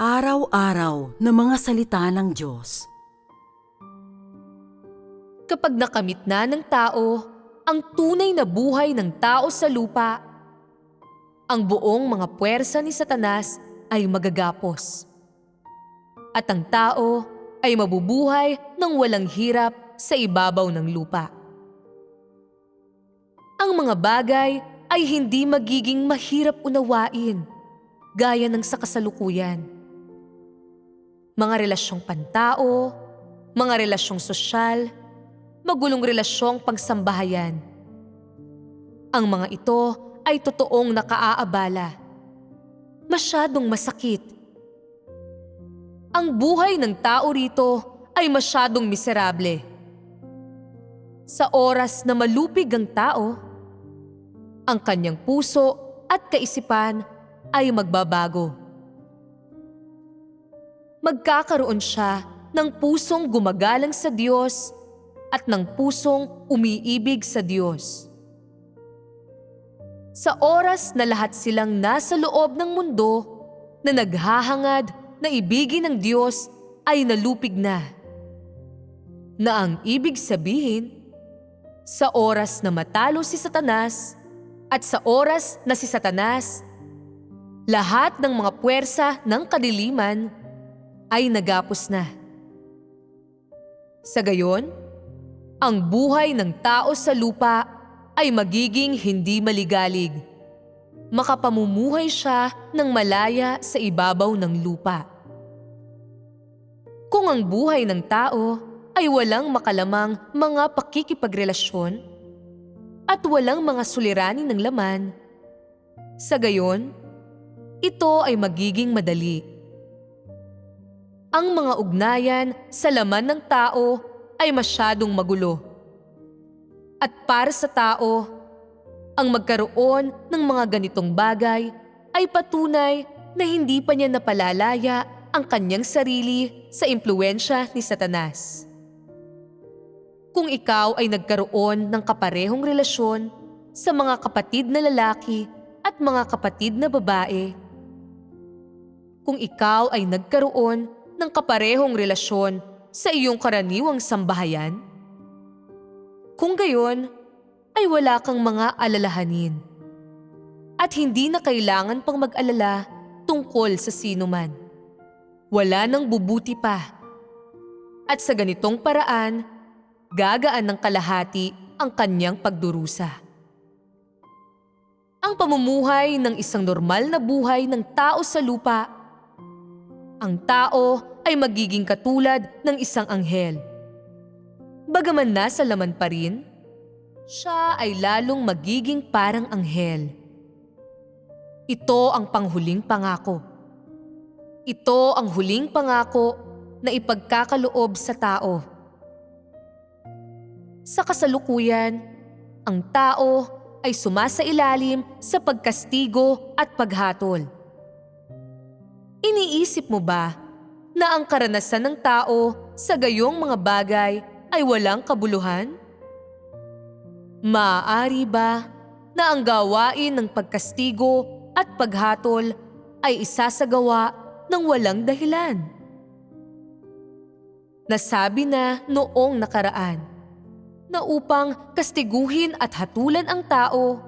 Araw-araw na mga salita ng Diyos. Kapag nakamit na ng tao ang tunay na buhay ng tao sa lupa, ang buong mga puwersa ni Satanas ay magagapos. At ang tao ay mabubuhay ng walang hirap sa ibabaw ng lupa. Ang mga bagay ay hindi magiging mahirap unawain gaya ng sa kasalukuyan. Mga relasyong pantao, mga relasyong sosyal, magulong relasyong pangsambahayan. Ang mga ito ay totoong nakaaabala. Masyadong masakit. Ang buhay ng tao rito ay masyadong miserable. Sa oras na malupig ang tao, ang kanyang puso at kaisipan ay magbabago. Magkakaroon siya ng pusong gumagalang sa Diyos at ng pusong umiibig sa Diyos. Sa oras na lahat silang nasa loob ng mundo na naghahangad na ibigin ng Diyos ay nalupig na. Na ang ibig sabihin, sa oras na matalo si Satanas at sa oras na si Satanas, lahat ng mga puwersa ng kadiliman ay nagapos na. Sa gayon, ang buhay ng tao sa lupa ay magiging hindi maligalig. Makapamumuhay siya ng malaya sa ibabaw ng lupa. Kung ang buhay ng tao ay walang makalamang mga pakikipagrelasyon at walang mga suliranin ng laman, sa gayon, ito ay magiging madali. Ang mga ugnayan sa laman ng tao ay masyadong magulo. At para sa tao, ang magkaroon ng mga ganitong bagay ay patunay na hindi pa niya napalalaya ang kanyang sarili sa impluensya ni Satanas. Kung ikaw ay nagkaroon ng kaparehong relasyon sa mga kapatid na lalaki at mga kapatid na babae, kung ikaw ay nagkaroon ng kaparehong relasyon sa iyong karaniwang sambahayan, kung gayon ay wala kang mga alalahanin at hindi na kailangan pang mag-alala tungkol sa sino man. Wala nang bubuti pa. At sa ganitong paraan, gagaan ng kalahati ang kanyang pagdurusa. Ang pamumuhay ng isang normal na buhay ng tao sa lupa. Ang tao ay magiging katulad ng isang anghel. Bagaman nasa laman pa rin, siya ay lalong magiging parang anghel. Ito ang panghuling pangako. Ito ang huling pangako na ipagkakaloob sa tao. Sa kasalukuyan, ang tao ay sumasailalim sa pagkastigo at paghatol. Iniisip mo ba na ang karanasan ng tao sa gayong mga bagay ay walang kabuluhan? Maaari ba na ang gawain ng pagkastigo at paghatol ay isasagawa ng walang dahilan? Nasabi na noong nakaraan na upang kastiguhin at hatulan ang tao,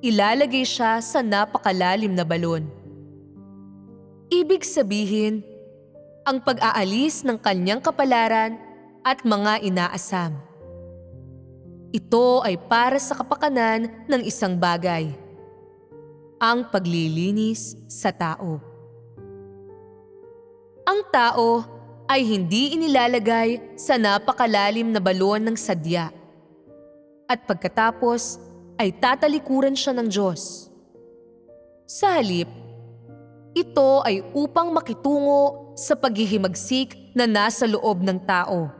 ilalagay siya sa napakalalim na balon. Ibig sabihin, ang pag-aalis ng kanyang kapalaran at mga inaasam. Ito ay para sa kapakanan ng isang bagay. Ang paglilinis sa tao. Ang tao ay hindi inilalagay sa napakalalim na balon ng sadya. At pagkatapos ay tatalikuran siya ng Diyos. Sa halip, ito ay upang makitungo sa paghihimagsik na nasa loob ng tao.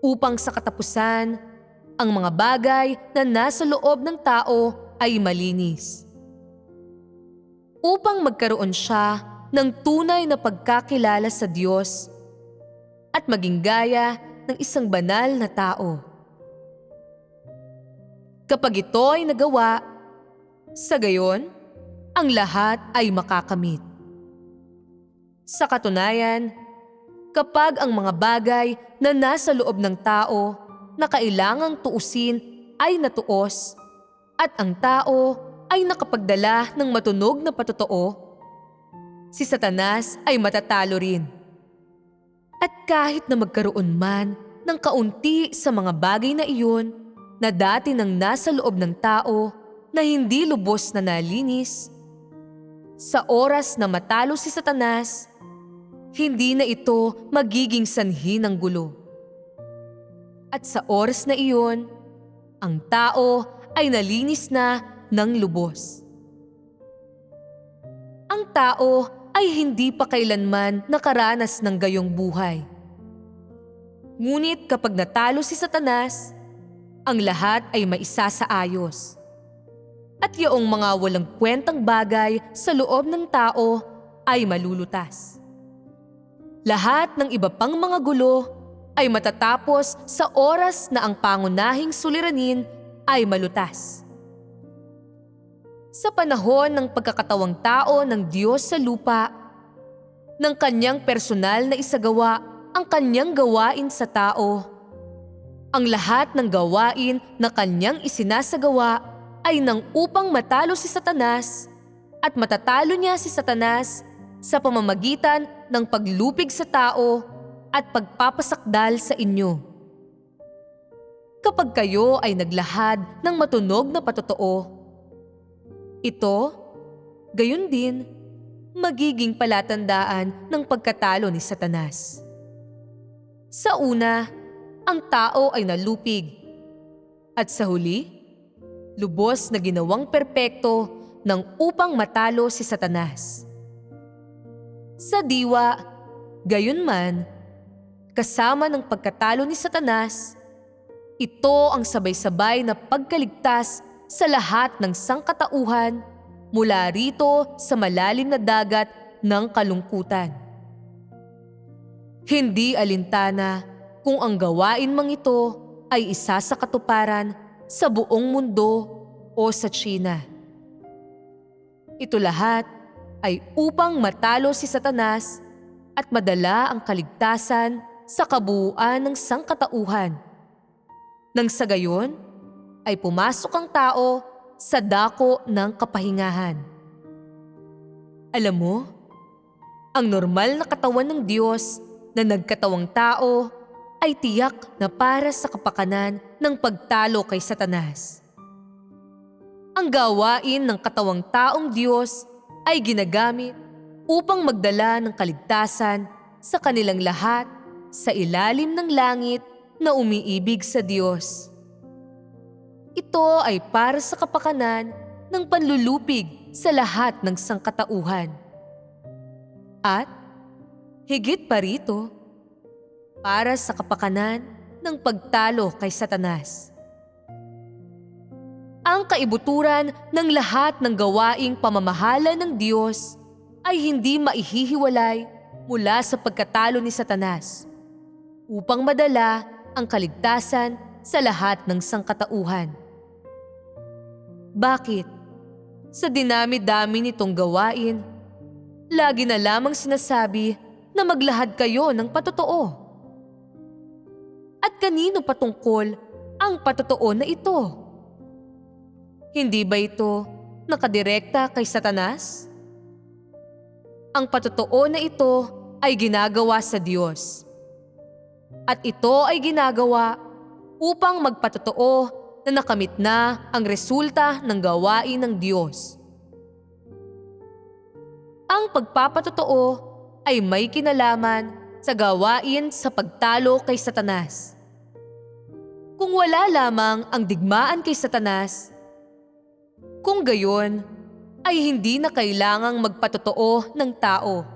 Upang sa katapusan, ang mga bagay na nasa loob ng tao ay malinis. Upang magkaroon siya ng tunay na pagkakilala sa Diyos at maging gaya ng isang banal na tao. Kapag ito ay nagawa, sa gayon, ang lahat ay makakamit. Sa katunayan, kapag ang mga bagay na nasa loob ng tao na kailangang tuusin ay natuos at ang tao ay nakapagdala ng matunog na patotoo, si Satanas ay matatalo rin. At kahit na magkaroon man ng kaunti sa mga bagay na iyon na dati nang nasa loob ng tao na hindi lubos na nalinis, sa oras na matalo si Satanas, hindi na ito magiging sanhi ng gulo. At sa oras na iyon, ang tao ay nalinis na ng lubos. Ang tao ay hindi pa kailanman nakaranas ng gayong buhay. Ngunit kapag natalo si Satanas, ang lahat ay maisasaayos. At yaong mga walang kwentang bagay sa loob ng tao ay malulutas. Lahat ng iba pang mga gulo ay matatapos sa oras na ang pangunahing suliranin ay malutas. Sa panahon ng pagkakatawang tao ng Diyos sa lupa, ng kanyang personal na isagawa ang kanyang gawain sa tao, ang lahat ng gawain na kanyang isinasagawa ay nang upang matalo si Satanas at matatalo niya si Satanas sa pamamagitan ng paglupig sa tao at pagpapasakdal sa inyo. Kapag kayo ay naglahad ng matunog na patotoo, ito, gayon din, magiging palatandaan ng pagkatalo ni Satanas. Sa una, ang tao ay nalupig. At sa huli, lubos na ginawang perpekto ng upang matalo si Satanas. Sa diwa, gayon man, kasama ng pagkatalo ni Satanas, ito ang sabay-sabay na pagkaligtas sa lahat ng sangkatauhan mula rito sa malalim na dagat ng kalungkutan. Hindi alintana kung ang gawain mang ito ay isa sa katuparan sa buong mundo o sa China. Ito lahat ay upang matalo si Satanas at madala ang kaligtasan sa kabuuan ng sangkatauhan. Nang sa gayon, ay pumasok ang tao sa dako ng kapahingahan. Alam mo, ang normal na katawan ng Diyos na nagkatawang tao ay tiyak na para sa kapakanan ng pagtalo kay Satanas. Ang gawain ng katawang taong Diyos ay ginagamit upang magdala ng kaligtasan sa kanilang lahat sa ilalim ng langit na umiibig sa Diyos. Ito ay para sa kapakanan ng panlulupig sa lahat ng sangkatauhan. At, higit pa rito, para sa kapakanan ng pagtalo kay Satanas. Ang kaibuturan ng lahat ng gawaing pamamahala ng Diyos ay hindi maihihiwalay mula sa pagkatalo ni Satanas upang madala ang kaligtasan sa lahat ng sangkatauhan. Bakit? Sa dinami-dami nitong gawain, lagi na lamang sinasabi na maglahad kayo ng patotoo. At kanino patungkol ang patotoo na ito? Hindi ba ito nakadirekta kay Satanas? Ang patotoo na ito ay ginagawa sa Diyos. At ito ay ginagawa upang magpatotoo na nakamit na ang resulta ng gawain ng Diyos. Ang pagpapatotoo ay may kinalaman sa gawain sa pagtalo kay Satanas. Kung wala lamang ang digmaan kay Satanas, kung gayon ay hindi na kailangang magpatotoo ng tao.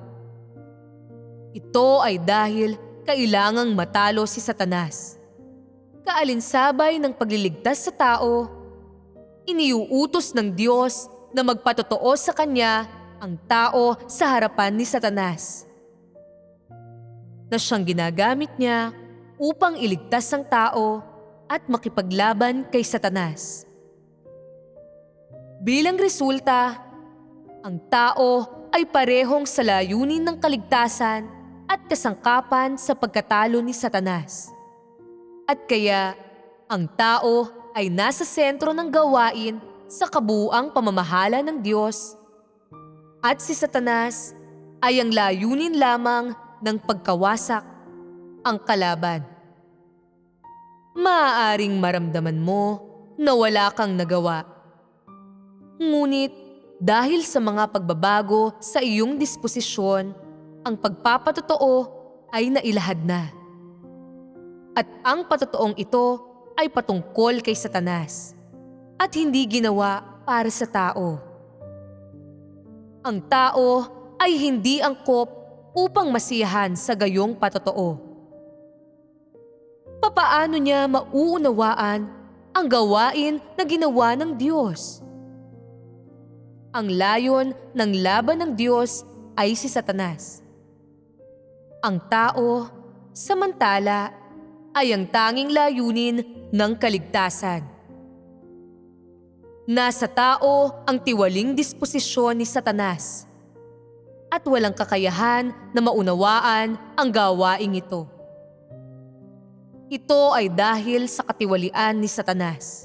Ito ay dahil kailangang matalo si Satanas kaalinsabay ng pagliligtas sa tao, iniuutos ng Diyos na magpatotoo sa Kanya ang tao sa harapan ni Satanas. Na siyang ginagamit niya upang iligtas ang tao at makipaglaban kay Satanas. Bilang resulta, ang tao ay parehong sa layunin ng kaligtasan at kasangkapan sa pagkatalo ni Satanas. At kaya, ang tao ay nasa sentro ng gawain sa kabuuang pamamahala ng Diyos at si Satanas ay ang layunin lamang ng pagkawasak ang kalaban. Maaaring maramdaman mo na wala kang nagawa. Ngunit dahil sa mga pagbabago sa iyong disposisyon, ang pagpapatotoo ay nailahad na. At ang patotoong ito ay patungkol kay Satanas at hindi ginawa para sa tao. Ang tao ay hindi angkop upang masiyahan sa gayong patotoo. Papaano niya mauunawaan ang gawain na ginawa ng Diyos? Ang layon ng laban ng Diyos ay si Satanas. Ang tao, samantala, ay ang tanging layunin ng kaligtasan. Nasa tao ang tiwaling disposisyon ni Satanas at walang kakayahan na maunawaan ang gawaing ito. Ito ay dahil sa katiwalian ni Satanas.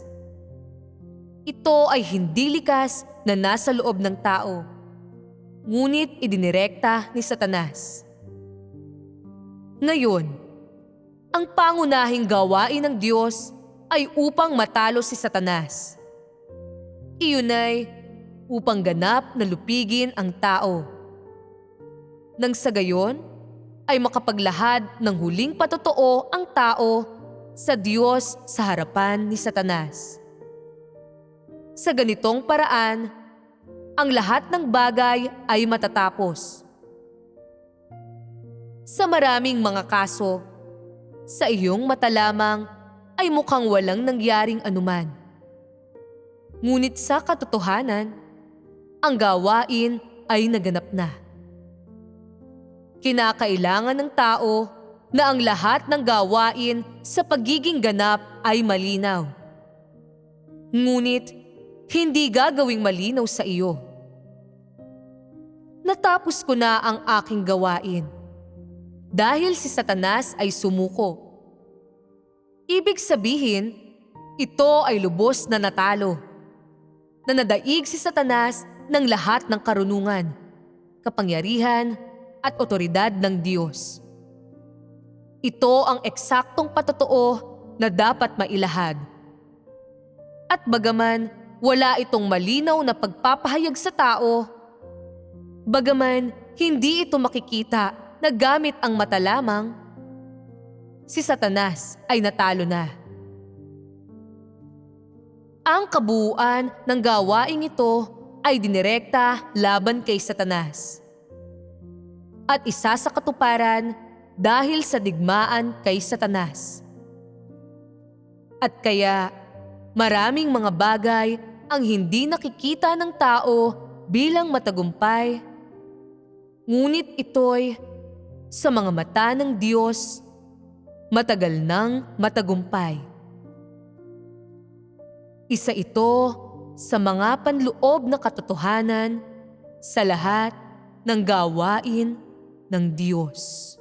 Ito ay hindi likas na nasa loob ng tao, ngunit idinirekta ni Satanas. Ngayon, ang pangunahing gawain ng Diyos ay upang matalo si Satanas. Iyon ay upang ganap na lupigin ang tao. Nang sa gayon, ay makapaglahad ng huling patotoo ang tao sa Diyos sa harapan ni Satanas. Sa ganitong paraan, ang lahat ng bagay ay matatapos. Sa maraming mga kaso, sa iyong mata lamang ay mukhang walang nangyaring anuman. Ngunit sa katotohanan, ang gawain ay naganap na. Kinakailangan ng tao na ang lahat ng gawain sa pagiging ganap ay malinaw. Ngunit hindi gagawing malinaw sa iyo. Natapos ko na ang aking gawain dahil si Satanas ay sumuko. Ibig sabihin, ito ay lubos na natalo. Na nadaig si Satanas ng lahat ng karunungan, kapangyarihan at otoridad ng Diyos. Ito ang eksaktong patotoo na dapat mailahad. At bagaman wala itong malinaw na pagpapahayag sa tao, bagaman hindi ito makikita na gamit ang mata lamang, si Satanas ay natalo na. Ang kabuuan ng gawaing ito ay dinirekta laban kay Satanas. At isa sa katuparan dahil sa digmaan kay Satanas. At kaya maraming mga bagay ang hindi nakikita ng tao bilang matagumpay. Ngunit ito'y sa mga mata ng Diyos, matagal nang matagumpay. Isa ito sa mga panloob na katotohanan sa lahat ng gawain ng Diyos.